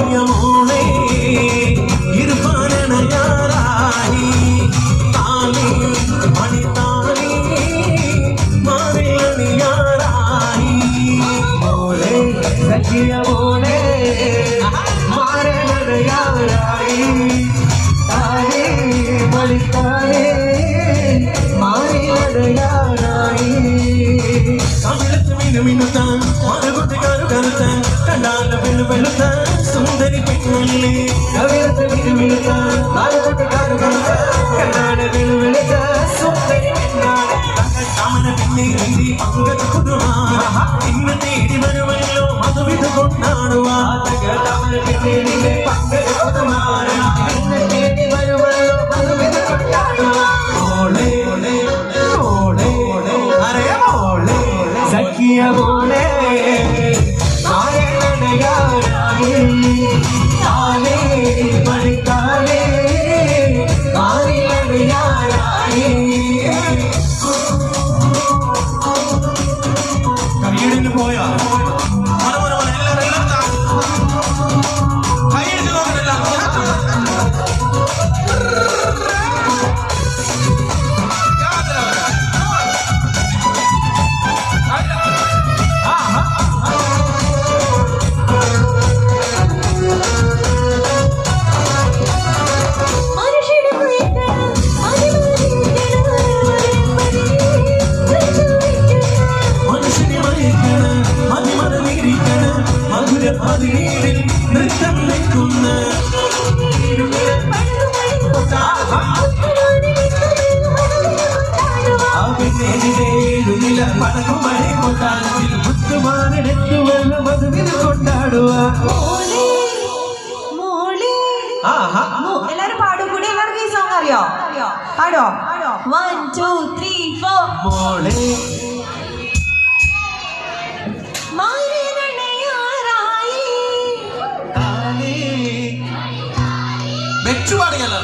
பிரியமோனே இருப்பான யாராயி தானே மணித்தானே மாறில் யாராயி மோனே சத்தியமோ మినుత మరగుతిగారు కనుత కణాల వెలు వెలుత సుందరి పిన్నల్లి కవిత విను మినుత మరగుతిగారు కనుత కణాల వెలు వెలుత సుందరి పిన్నల్లి తమన పిన్నిది అంగత కుదుమార പതിനേഴിൽ നൃത്തം വെക്കുന്ന. അവനെതിരേഴുനില പടക്കും മഴ കൊണ്ടാടുവിൽ മുത്തുമാനെടുത്തുവെന്ന മധുവിൽ കൊണ്ടാടുക. എല്ലാരും പാടും. കൂടി എല്ലാവർക്കും ഈ സോങ് അറിയോ? പാടോ വൺ ടു ത്രീ ഫോർ മോളെ വെച്ചു പാടുകയല്ലോ